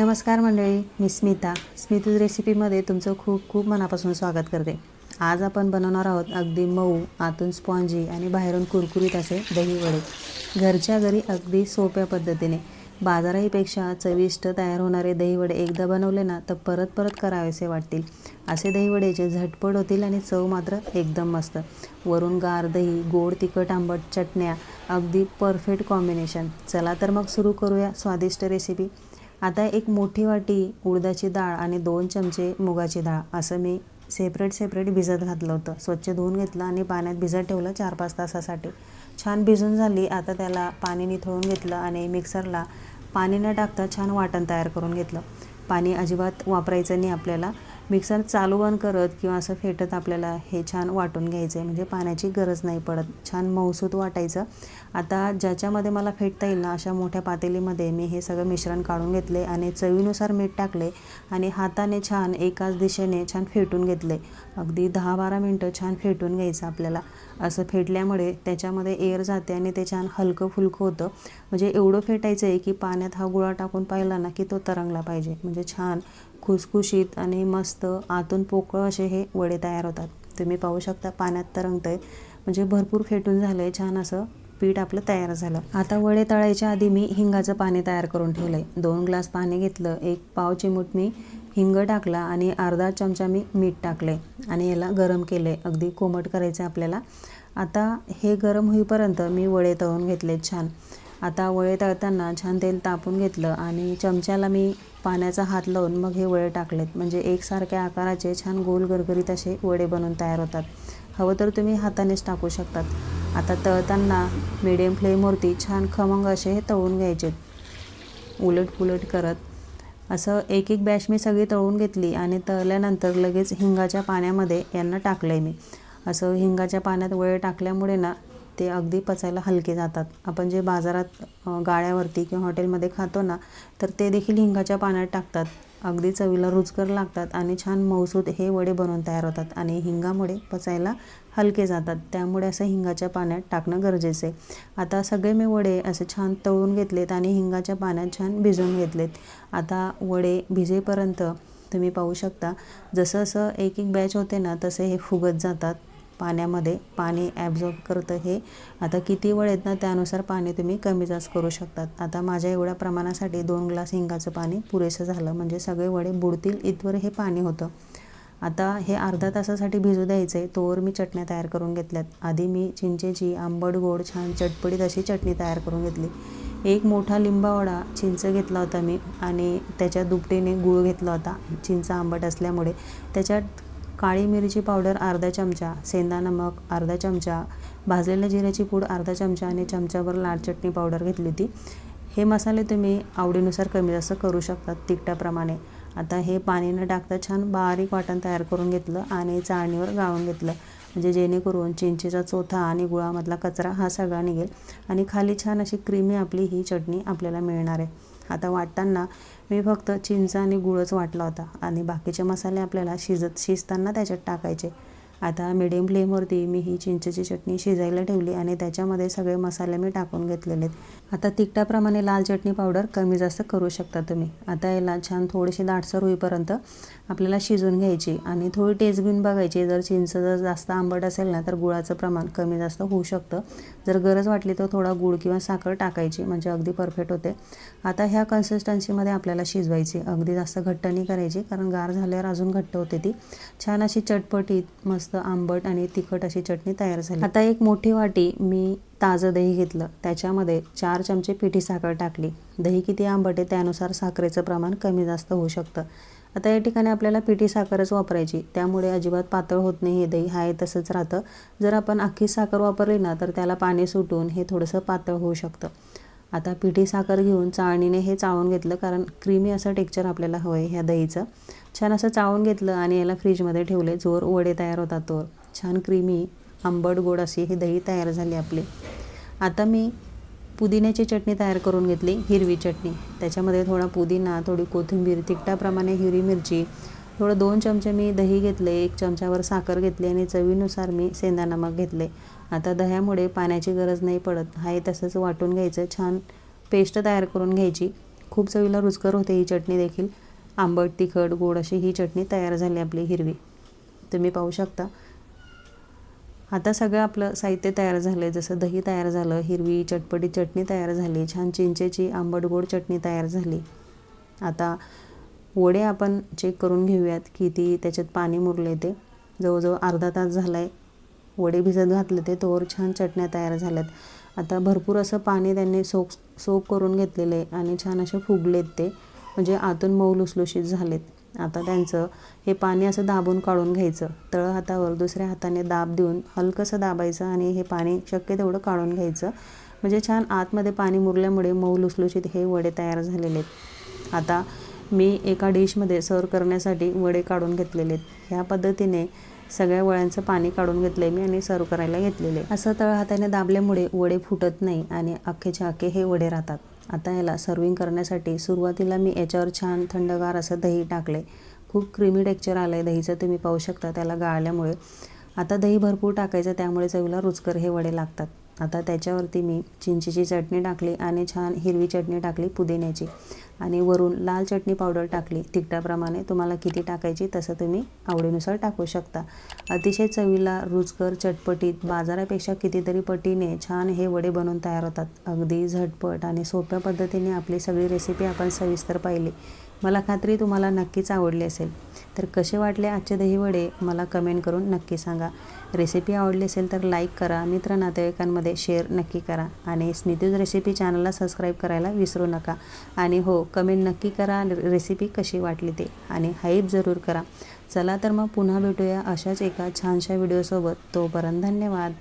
नमस्कार मंडळी मी स्मिता. स्मितूज रेसिपीमध्ये तुमचं खूप खूप मनापासून स्वागत करते. आज आपण बनवणार आहोत अगदी मऊ आतून स्पॉन्जी आणि बाहेरून कुरकुरीत असे दही वडे. घरच्या घरी अगदी सोप्या पद्धतीने. बाजाराहीपेक्षा चविष्ट तयार होणारे दहीवडे एकदा बनवले ना तर परत परत करावेसे वाटतील. असे दहीवडेचे झटपट होतील आणि चव मात्र एकदम मस्त. वरून गार दही गोड तिखट आंबट चटण्या अगदी परफेक्ट कॉम्बिनेशन. चला तर मग सुरू करूया स्वादिष्ट रेसिपी. आता एक मोठी वाटी उडदाची डाळ आणि दोन चमचे मुगाची डाळ असं मी सेपरेट सेपरेट भिजत घातलं होतं. स्वच्छ धुवून घेतलं आणि पाण्यात भिजत ठेवलं चार पाच तासासाठी. छान भिजून झाली. आता त्याला पाणी निथळून घेतलं आणि मिक्सरला पाणी न टाकता छान वाटण तयार करून घेतलं. पाणी अजिबात वापरायचं नाही आपल्याला. मिक्सर चालू बंद करत किंवा असं फेटत आपल्याला हे छान वाटून घ्यायचं आहे म्हणजे पाण्याची गरज नाही पडत. छान मऊसूत वाटायचं. आता ज्याच्यामध्ये मला फेटता येईल ना अशा मोठ्या पातेलीमध्ये मी हे सगळं मिश्रण काढून घेतले आणि चवीनुसार मीठ टाकले आणि हाताने छान एकाच दिशेने छान फेटून घेतले अगदी दहा बारा मिनटं छान फेटून घ्यायचं आपल्याला. असं फेटल्यामुळे त्याच्यामध्ये एअर जाते आणि ते छान हलकं फुलकं होतं. म्हणजे एवढं फेटायचं आहे की पाण्यात हा गुळा टाकून पाहिला ना की तो तरंगला पाहिजे. म्हणजे छान खुसखुशीत आणि मस्त आतून पोकळ असे हे वडे तयार होतात. तुम्ही पाहू शकता पाण्यात तरंगतं आहे म्हणजे भरपूर फेटून झालं आहे छान असं पीठ आपलं तयार झालं. आता वडे तळायच्या आधी मी हिंगाचं पाणी तयार करून ठेवलं आहे दोन ग्लास पाणी घेतलं एक पाव चिमूट मी हिंग टाकला आणि अर्धा चमचा मी मीठ टाकले आणि याला गरम केले अगदी कोमट करायचं आपल्याला. आता हे गरम होईपर्यंत मी वडे तळून घेतले छान. आता वळे तळताना छान तेल तापून घेतलं आणि चमच्याला मी पाण्याचा हात लावून मग हे वळे टाकलेत. म्हणजे एकसारख्या आकाराचे छान गोल गरगरीत असे वडे बनवून तयार होतात. हवं तर तुम्ही हातानेच टाकू शकतात. आता तळताना मिडियम फ्लेमवरती छान खमंग असे हे तळून घ्यायचे. उलट पुलट करत. असं एक एक बॅच मी सगळी तळून घेतली आणि तळल्यानंतर लगेच हिंगाच्या पाण्यामध्ये यांना टाकलं आहे मी. असं हिंगाच्या पाण्यात वळे टाकल्यामुळे ना ते अगदी पचायला हलके जातात. आपण जे बाजारात गाळ्यावरती किंवा हॉटेलमध्ये खातो ना तर ते देखील हिंगाच्या पाण्यात टाकतात. अगदी चवीला रुचकर लागतात आणि छान मौसूद हे वडे बनवून तयार होतात आणि हिंगामुळे पचायला हलके जातात. त्यामुळे असं हिंगाच्या पाण्यात टाकणं गरजेचं आहे. आता सगळे मी वडे असे छान तळून घेतलेत आणि हिंगाच्या पाण्यात छान भिजवून घेतलेत. आता वडे भिजेपर्यंत तुम्ही पाहू शकता जसं असं एक एक बॅच होते ना तसे हे फुगत जातात. पाण्यामध्ये पाणी ॲब्झॉर्ब करतं हे आता किती वेळ आहेत ना त्यानुसार पाणी तुम्ही कमी जास्त करू शकतात. आता माझ्या एवढ्या प्रमाणासाठी दोन ग्लास हिंगाचं पाणी पुरेसं झालं. म्हणजे सगळे वडे बुडतील इथवर हे पाणी होतं. आता हे अर्धा तासासाठी भिजू द्यायचं आहे तोवर मी चटण्या तयार करून घेतल्यात. आधी मी चिंचेची आंबट गोड छान चटपटीत अशी चटणी तयार करून घेतली. एक मोठा लिंबावडा चिंच घेतला होता मी आणि त्याच्या दुपटीने गूळ घेतला होता. चिंच आंबट असल्यामुळे त्याच्यात काळी मिरची पावडर अर्धा चमचा सेंदा नमक अर्धा चमचा भाजलेल्या जिऱ्याची पूड अर्धा चमचा आणि चमचाभर लाल चटणी पावडर घेतली होती. हे मसाले तुम्ही आवडीनुसार कमी जास्त करू शकतात तिखटाप्रमाणे. आता हे पाणी न टाकता छान बारीक वाटण तयार करून घेतलं आणि चाळणीवर गाळून घेतलं. म्हणजे जेणेकरून चिंचेचा चोथा आणि गुळामधला कचरा हा सगळा निघेल आणि खाली छान अशी क्रीमी आपली ही चटणी आपल्याला मिळणार आहे. आता वाटताना मी फक्त चिंच आणि गुळच वाटला होता. आणि बाकीचे मसाले आपल्याला शिजत शिजताना त्याच्यात टाकायचे. आता मिडियम फ्लेमवरती मी ही चिंचेची चटणी शिजायला ठेवली आणि त्याच्यामध्ये सगळे मसाले मी टाकून घेतलेले आहेत. आता तिखटाप्रमाणे लाल चटणी पावडर कमी जास्त करू शकता तुम्ही. आता याला छान थोडीशी दाटसर होईपर्यंत आपल्याला शिजून घ्यायची आणि थोडी टेस्ट घेऊन बघायची. जर चिंच जर जास्त आंबट असेल ना तर गुळाचं प्रमाण कमी जास्त होऊ शकतं. जर गरज वाटली तर थोडा गुळ किंवा साखर टाकायची म्हणजे अगदी परफेक्ट होते. आता ह्या कन्सिस्टन्सीमध्ये आपल्याला शिजवायची. अगदी जास्त घट्ट नाही करायची कारण गार झाल्यावर अजून घट्ट होते ती. छान अशी चटपटीत मस्त आंबट आणि तिखट अशी चटणी तयार झाली. आता एक मोठी वाटी मी ताजं दही घेतलं. त्याच्यामध्ये चार चमचे पिठी साखर टाकली. दही किती आंबट आहे त्यानुसार साखरेचं प्रमाण कमी जास्त होऊ शकतं. आता या ठिकाणी आपल्याला पिठी साखरच वापरायची. त्यामुळे अजिबात पातळ होत नाही हे दही. आहे तसंच राहतं. जर आपण अख्खी साखर वापरली ना तर त्याला पाणी सुटून हे थोडंसं पातळ होऊ शकतं. आता पिठी साखर घेऊन चाळणीने हे चाळून घेतलं कारण क्रीमी असं टेक्चर आपल्याला हवं आहे ह्या दहीचं. छान असं चाळून घेतलं आणि याला फ्रीजमध्ये ठेवले. जोर वडे तयार होतात तोर छान क्रीमी आंबट गोड अशी ही दही तयार झाली आपली. आता मी पुदिन्याची चटणी तयार करून घेतली हिरवी चटणी. त्याच्यामध्ये थोडा पुदिना थोडी कोथिंबीर तिखटाप्रमाणे हिरवी मिरची थोडं दोन चमचे मी दही घेतले एक चमच्यावर साखर घेतली आणि चवीनुसार मी सेंदा नमक घेतले. आता दह्यामुळे पाण्याची गरज नाही पडत. हाय तसंच वाटून घ्यायचं छान पेस्ट तयार करून घ्यायची. खूप चवीला रुचकर होते ही चटणी देखील. आंबट तिखट गोड अशी ही चटणी तयार झाली आपली हिरवी. तुम्ही पाहू शकता. आता सगळं आपलं साहित्य तयार झालं आहे जसं दही तयार झालं हिरवी चटपटी चटणी तयार झाली छान चिंचेची आंबट गोड चटणी तयार झाली. आता वडे आपण चेक करून घेऊयात किती त्याच्यात पाणी मुरले ते. जवळजवळ अर्धा तास झाला आहे वडे भिजत घातले ते तोवर छान चटण्या तयार झाल्यात. आता भरपूर असं पाणी त्यांनी सोक सोप करून घेतलेलं आहे आणि छान असे फुगलेत ते. म्हणजे आतून मऊ लुसलुशीत झालेत. आता त्यांचं हे पाणी असं दाबून काढून घ्यायचं. तळ हातावर दुसऱ्या हाताने दाब देऊन हलकंसं दाबायचं आणि हे पाणी शक्य तेवढं काढून घ्यायचं. म्हणजे छान आतमध्ये पाणी मुरल्यामुळे मऊ लुसलुशीत हे वडे तयार झालेले आहेत. आता मी एका डिशमध्ये सर्व करण्यासाठी वडे काढून घेतलेले ह्या पद्धतीने सगळ्या वळ्यांचं पाणी काढून घेतलं आहे मी आणि सर्व करायला घेतलेले असं तळ हाताने दाबल्यामुळे वडे फुटत नाही आणि अख्खेच्या अख्खे हे वडे राहतात. आता याला सर्विंग करण्यासाठी सुरुवातीला मी याच्यावर छान थंडगार असं दही टाकले खूप क्रीमी टेक्चर आलं आहे दहीचं तुम्ही पाहू शकता त्याला गाळल्यामुळे. आता दही भरपूर टाकायचं त्यामुळे चवीला रुचकर हे वडे लागतात. आता त्याच्यावरती मी चिंचेची चटणी टाकली आणि छान हिरवी चटणी टाकली पुदिन्याची. आणि वरून लाल चटणी पावडर टाकली. तिखटाप्रमाणे तुम्हाला किती टाकायची तसं तुम्ही आवडीनुसार टाकू शकता. अतिशय चवीला रुचकर चटपटीत बाजारापेक्षा कितीतरी पटीने छान हे वडे बनवून तयार होतात. अगदी झटपट आणि सोप्या पद्धतीने आपली सगळी रेसिपी आपण सविस्तर पाहिली. मला खात्री तुम्हाला नक्कीच आवडली असेल. तर कसे वाटले आजचे दही वडे मला कमेंट करून नक्की सांगा. रेसिपी आवडली असेल तर लाईक करा मित्र नातेवाईकांमध्ये शेअर नक्की करा आणि स्मितीज रेसिपी चॅनलला सबस्क्राईब करायला विसरू नका. आणि हो कमेंट नक्की करा रेसिपी कशी वाटली ते आणि हाईप जरूर करा. चला तर मग पुन्हा भेटूया अशाच एका छानशा व्हिडिओसोबत तोपर्यंत धन्यवाद.